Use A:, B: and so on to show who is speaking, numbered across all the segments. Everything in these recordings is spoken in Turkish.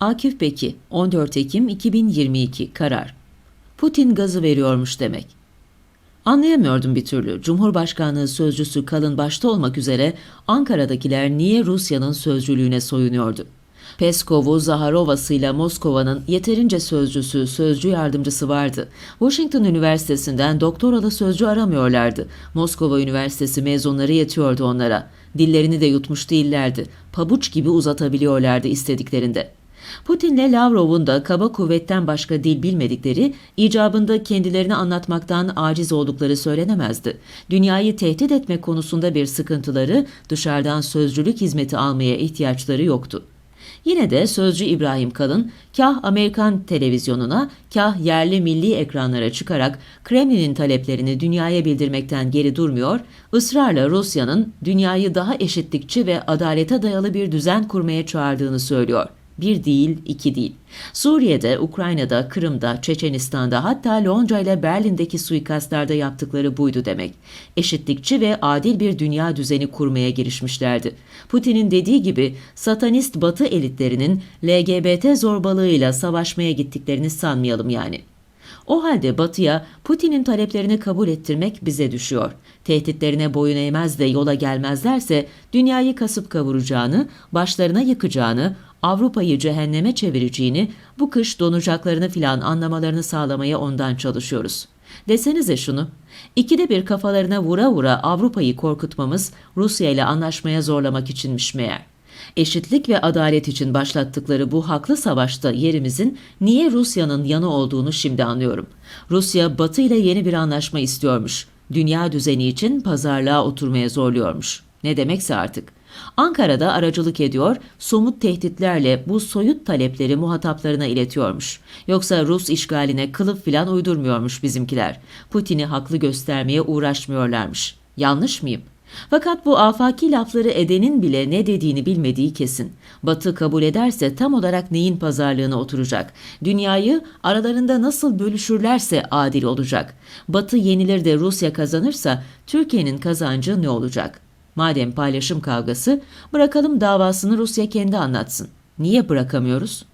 A: Akif Beki 14 Ekim 2022 karar. Putin gazı veriyormuş demek. Anlayamıyordum bir türlü. Cumhurbaşkanlığı sözcüsü Kalın başta olmak üzere Ankara'dakiler niye Rusya'nın sözcülüğüne soyunuyordu? Peskov'u, Zaharova'sıyla Moskova'nın yeterince sözcüsü, sözcü yardımcısı vardı. Washington Üniversitesi'nden doktoralı sözcü aramıyorlardı. Moskova Üniversitesi mezunları yetiyordu onlara. Dillerini de yutmuş değillerdi. Pabuç gibi uzatabiliyorlardı istediklerinde. Putin'le Lavrov'un da kaba kuvvetten başka dil bilmedikleri, icabında kendilerini anlatmaktan aciz oldukları söylenemezdi. Dünyayı tehdit etme konusunda bir sıkıntıları, dışarıdan sözcülük hizmeti almaya ihtiyaçları yoktu. Yine de sözcü İbrahim Kalın, kah Amerikan televizyonuna, kah yerli milli ekranlara çıkarak Kremlin'in taleplerini dünyaya bildirmekten geri durmuyor, ısrarla Rusya'nın dünyayı daha eşitlikçi ve adalete dayalı bir düzen kurmaya çağırdığını söylüyor. Bir değil, iki değil. Suriye'de, Ukrayna'da, Kırım'da, Çeçenistan'da hatta Londra ile Berlin'deki suikastlarda yaptıkları buydu demek. Eşitlikçi ve adil bir dünya düzeni kurmaya girişmişlerdi. Putin'in dediği gibi satanist batı elitlerinin LGBT zorbalığıyla savaşmaya gittiklerini sanmayalım yani. O halde Batı'ya Putin'in taleplerini kabul ettirmek bize düşüyor. Tehditlerine boyun eğmez de yola gelmezlerse dünyayı kasıp kavuracağını, başlarına yıkacağını, Avrupa'yı cehenneme çevireceğini, bu kış donacaklarını filan anlamalarını sağlamaya ondan çalışıyoruz. Desenize şunu, ikide bir kafalarına vura vura Avrupa'yı korkutmamız Rusya ile anlaşmaya zorlamak içinmiş meğer. Eşitlik ve adalet için başlattıkları bu haklı savaşta yerimizin niye Rusya'nın yanı olduğunu şimdi anlıyorum. Rusya Batı ile yeni bir anlaşma istiyormuş. Dünya düzeni için pazarlığa oturmaya zorluyormuş. Ne demekse artık. Ankara'da aracılık ediyor, somut tehditlerle bu soyut talepleri muhataplarına iletiyormuş. Yoksa Rus işgaline kılıf filan uydurmuyormuş bizimkiler. Putin'i haklı göstermeye uğraşmıyorlarmış. Yanlış mıyım? Fakat bu afaki lafları edenin bile ne dediğini bilmediği kesin. Batı kabul ederse tam olarak neyin pazarlığına oturacak? Dünyayı aralarında nasıl bölüşürlerse adil olacak. Batı yenilir de Rusya kazanırsa Türkiye'nin kazancı ne olacak? Madem paylaşım kavgası, bırakalım davasını Rusya kendi anlatsın. Niye bırakamıyoruz?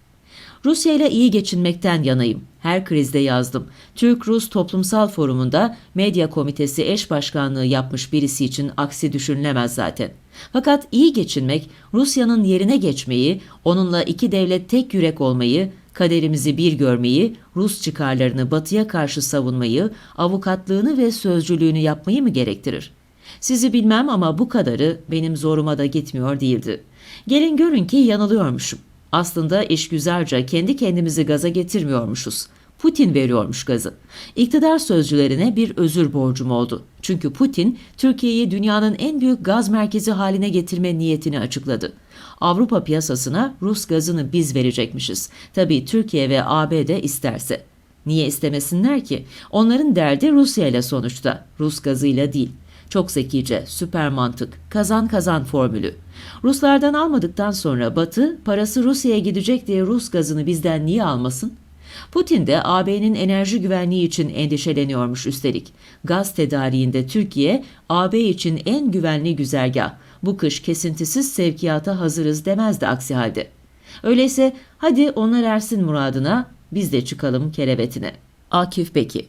A: Rusya ile iyi geçinmekten yanayım. Her krizde yazdım. Türk-Rus Toplumsal Forumu'nda medya komitesi eş başkanlığı yapmış birisi için aksi düşünülemez zaten. Fakat iyi geçinmek, Rusya'nın yerine geçmeyi, onunla iki devlet tek yürek olmayı, kaderimizi bir görmeyi, Rus çıkarlarını batıya karşı savunmayı, avukatlığını ve sözcülüğünü yapmayı mı gerektirir? Sizi bilmem ama bu kadarı benim zoruma da gitmiyor değildi. Gelin görün ki yanılıyormuşum. Aslında işgüzarca kendi kendimizi gaza getirmiyormuşuz. Putin veriyormuş gazı. İktidar sözcülerine bir özür borcum oldu. Çünkü Putin, Türkiye'yi dünyanın en büyük gaz merkezi haline getirme niyetini açıkladı. Avrupa piyasasına Rus gazını biz verecekmişiz. Tabii Türkiye ve ABD isterse. Niye istemesinler ki? Onların derdi Rusya ile sonuçta. Rus gazıyla değil. Çok zekice, süper mantık, kazan kazan formülü. Ruslardan almadıktan sonra Batı, parası Rusya'ya gidecek diye Rus gazını bizden niye almasın? Putin de AB'nin enerji güvenliği için endişeleniyormuş üstelik. Gaz tedariğinde Türkiye, AB için en güvenli güzergah. Bu kış kesintisiz sevkiyata hazırız demezdi aksi halde. Öyleyse hadi onlar ersin muradına, biz de çıkalım kerebetine. Akif Beki